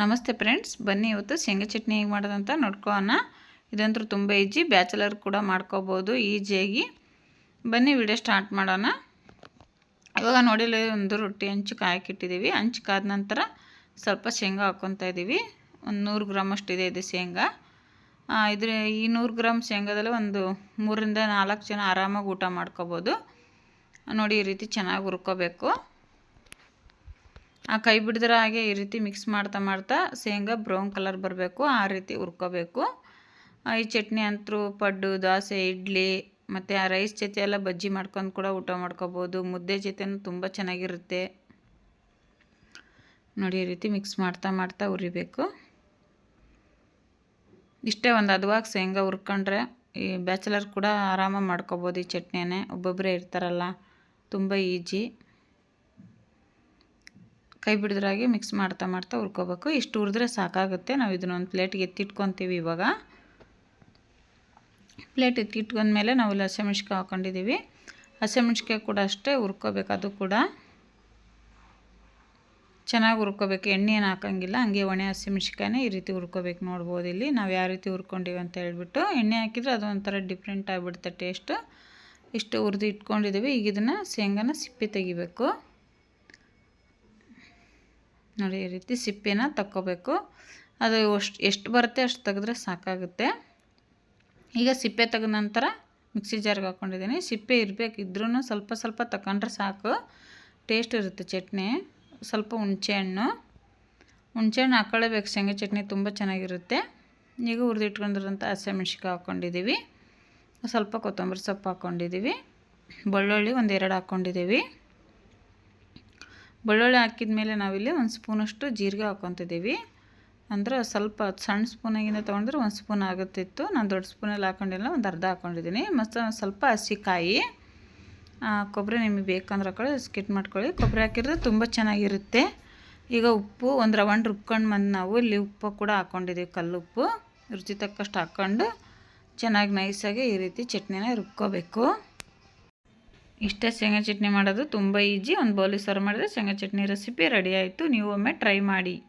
ನಮಸ್ತೆ ಫ್ರೆಂಡ್ಸ್, ಬನ್ನಿ ಇವತ್ತು ಶೇಂಗಾ ಚಟ್ನಿ ಹೇಗೆ ಮಾಡೋದಂತ ನೋಡ್ಕೋಣ ಇದಂತೂ ತುಂಬ ಈಜಿ, ಬ್ಯಾಚಲರ್ ಕೂಡ ಮಾಡ್ಕೋಬೋದು ಈಜಿಯಾಗಿ ಬನ್ನಿ ವಿಡಿಯೋ ಸ್ಟಾರ್ಟ್ ಮಾಡೋಣ. ಇವಾಗ ನೋಡಿಲ್ಲ, ಒಂದು ರೊಟ್ಟಿ ಹಂಚು ಕಾಯಕ್ಕಿಟ್ಟಿದ್ದೀವಿ ಹಂಚು ಕಾದ ನಂತರ ಸ್ವಲ್ಪ ಶೇಂಗಾ ಹಾಕ್ಕೊತಾ ಇದ್ದೀವಿ. ಒಂದು ನೂರು ಗ್ರಾಮ್ ಅಷ್ಟಿದೆ ಇದು ಶೇಂಗಾ. ಇದ್ರ ಈ ನೂರು ಗ್ರಾಮ್ ಶೇಂಗಾದಲ್ಲಿ ಒಂದು ಮೂರರಿಂದ ನಾಲ್ಕು ಜನ ಆರಾಮಾಗಿ ಊಟ ಮಾಡ್ಕೋಬೋದು. ನೋಡಿ, ಈ ರೀತಿ ಚೆನ್ನಾಗಿ ಹುರ್ಕೋಬೇಕು. ಆ ಕೈ ಬಿಡಿದ್ರೆ ಹಾಗೆ ಈ ರೀತಿ ಮಿಕ್ಸ್ ಮಾಡ್ತಾ ಮಾಡ್ತಾ ಶೇಂಗಾ ಬ್ರೌನ್ ಕಲರ್ ಬರಬೇಕು, ಆ ರೀತಿ ಹುರ್ಕೋಬೇಕು. ಈ ಚಟ್ನಿ ಅಂತೂ ಪಡ್ಡು, ದೋಸೆ, ಇಡ್ಲಿ, ಮತ್ತು ಆ ರೈಸ್ ಜೊತೆ ಎಲ್ಲ ಬಜ್ಜಿ ಮಾಡ್ಕೊಂಡು ಕೂಡ ಊಟ ಮಾಡ್ಕೋಬೋದು. ಮುದ್ದೆ ಜೊತೆನೂ ತುಂಬ ಚೆನ್ನಾಗಿರುತ್ತೆ. ನೋಡಿ, ಈ ರೀತಿ ಮಿಕ್ಸ್ ಮಾಡ್ತಾ ಮಾಡ್ತಾ ಉರಿಬೇಕು ಇಷ್ಟೇ ಒಂದು ಅದುವಾಗಿ ಶೇಂಗಾ ಹುರ್ಕೊಂಡ್ರೆ ಈ ಬ್ಯಾಚಲರ್ ಕೂಡ ಆರಾಮಾಗಿ ಮಾಡ್ಕೋಬೋದು ಈ ಚಟ್ನಿನೇ ಒಬ್ಬೊಬ್ಬರೇ ಇರ್ತಾರಲ್ಲ, ತುಂಬ ಈಜಿ ಕೈ ಬಿಡಿದ್ರಾಗೆ ಮಿಕ್ಸ್ ಮಾಡ್ತಾ ಮಾಡ್ತಾ ಹುರ್ಕೋಬೇಕು. ಇಷ್ಟು ಹುರಿದ್ರೆ ಸಾಕಾಗುತ್ತೆ. ನಾವು ಇದನ್ನೊಂದು ಪ್ಲೇಟ್ಗೆ ಎತ್ತಿಟ್ಕೊತೀವಿ ಇವಾಗ. ಪ್ಲೇಟ್ ಎತ್ತಿಟ್ಕೊಂಡ್ಮೇಲೆ ನಾವು ಇಲ್ಲಿ ಹಸಿಮೆಣ್ಸಿಕಾಯಿ ಹಾಕೊಂಡಿದ್ದೀವಿ ಹಸಿಮೆಣ್ಸಿಕಾಯಿ ಕೂಡ ಅಷ್ಟೇ ಹುರ್ಕೋಬೇಕು ಅದು ಕೂಡ. ಚೆನ್ನಾಗಿ ಹುರ್ಕೋಬೇಕು. ಎಣ್ಣೆ ಏನು ಹಾಕೋಂಗಿಲ್ಲ. ಹಂಗೆ ಒಣೆ ಹಸಿಮೆಣ್ಸಿಕಾಯಿನೇ ಈ ರೀತಿ ಹುರ್ಕೋಬೇಕು ನೋಡ್ಬೋದು ಇಲ್ಲಿ. ನಾವು ಯಾವ ರೀತಿ ಹುರ್ಕೊಂಡಿವಿ ಅಂತ ಹೇಳ್ಬಿಟ್ಟು ಎಣ್ಣೆ ಹಾಕಿದರೆ ಅದು ಒಂಥರ ಡಿಫ್ರೆಂಟ್ ಆಗಿಬಿಡುತ್ತೆ ಟೇಸ್ಟು ಇಷ್ಟು ಹುರಿದು ಇಟ್ಕೊಂಡಿದ್ದೀವಿ ಈಗ ಇದನ್ನು ಶೇಂಗಾನ ಸಿಪ್ಪೆ ತೆಗಿಬೇಕು. ನೋಡಿ, ಈ ರೀತಿ ಸಿಪ್ಪೆನ ತಕ್ಕೋಬೇಕು. ಅದು ಅಷ್ಟು, ಎಷ್ಟು ಬರುತ್ತೆ ಅಷ್ಟು ತೆಗೆದ್ರೆ ಸಾಕಾಗುತ್ತೆ. ಈಗ ಸಿಪ್ಪೆ ತೆಗೆದ ನಂತರ ಮಿಕ್ಸಿ ಜಾರ್ಗೆ ಹಾಕ್ಕೊಂಡಿದ್ದೀನಿ ಸಿಪ್ಪೆ ಇರಬೇಕು ಇದ್ರೂ ಸ್ವಲ್ಪ ಸ್ವಲ್ಪ ತಗೊಂಡ್ರೆ ಸಾಕು. ಟೇಸ್ಟ್ ಇರುತ್ತೆ ಚಟ್ನಿ. ಸ್ವಲ್ಪ ಹುಣಸೆಹಣ್ಣು ಹುಣಸೆಹಣ್ಣು ಹಾಕ್ಕೊಳ್ಳೇಬೇಕು ಶೇಂಗಾ ಚಟ್ನಿ ತುಂಬ ಚೆನ್ನಾಗಿರುತ್ತೆ. ಈಗ ಹುರಿದಿಟ್ಕೊಂಡಿರೋಂಥ ಹಸಿಮೆಣ್ಸಿಕಾಯಿ ಹಾಕ್ಕೊಂಡಿದ್ದೀವಿ ಸ್ವಲ್ಪ ಕೊತ್ತಂಬರಿ ಸೊಪ್ಪು ಹಾಕ್ಕೊಂಡಿದ್ದೀವಿ ಬೆಳ್ಳುಳ್ಳಿ ಒಂದೆರಡು ಹಾಕ್ಕೊಂಡಿದ್ದೀವಿ ಬೆಳ್ಳುಳ್ಳಿ ಹಾಕಿದ ಮೇಲೆ ನಾವಿಲ್ಲಿ ಒಂದು ಸ್ಪೂನಷ್ಟು ಜೀರಿಗೆ ಹಾಕ್ಕೊತಿದ್ದೀವಿ. ಅಂದ್ರೆ ಸ್ವಲ್ಪ ಸಣ್ಣ ಸ್ಪೂನಾಗಿಂದ ತೊಗೊಂಡ್ರೆ ಒಂದು ಸ್ಪೂನ್ ಆಗುತ್ತಿತ್ತು. ನಾನು ದೊಡ್ಡ ಸ್ಪೂನಲ್ಲಿ ಹಾಕೊಂಡಿಲ್ಲ, ಒಂದು ಅರ್ಧ ಹಾಕ್ಕೊಂಡಿದ್ದೀನಿ ಮತ್ತು ಸ್ವಲ್ಪ ಹಸಿಕಾಯಿ ಕೊಬ್ಬರಿ ನಿಮಗೆ ಬೇಕಂದ್ರೆ ಹಾಕೊಳ್ಳಿ ಸ್ಕಿಟ್ ಮಾಡ್ಕೊಳ್ಳಿ. ಕೊಬ್ಬರಿ ಹಾಕಿದ್ರೆ ತುಂಬ ಚೆನ್ನಾಗಿರುತ್ತೆ. ಈಗ ಉಪ್ಪು ಒಂದು ರವಂಡ್ ರುಬ್ಕೊಂಡು ಬಂದು ನಾವು ಇಲ್ಲಿ ಉಪ್ಪು ಕೂಡ ಹಾಕ್ಕೊಂಡಿದ್ದೀವಿ ಕಲ್ಲುಪ್ಪು ರುಚಿ ತಕ್ಕಷ್ಟು ಹಾಕ್ಕೊಂಡು ಚೆನ್ನಾಗಿ ನೈಸಾಗಿ ಈ ರೀತಿ ಚಟ್ನಿನ ರುಬ್ಕೋಬೇಕು. ಇಷ್ಟೇ ಶೇಂಗಾ ಚಟ್ನಿ ಮಾಡೋದು ತುಂಬ ಈಜಿ. ಒಂದು ಬೌಲಿ ಸರ್ವ್ ಮಾಡಿದ್ರೆ ಶೇಂಗಾ ಚಟ್ನಿ ರೆಸಿಪಿ ರೆಡಿ ಆಯಿತು. ನೀವು ಒಮ್ಮೆ ಟ್ರೈ ಮಾಡಿ.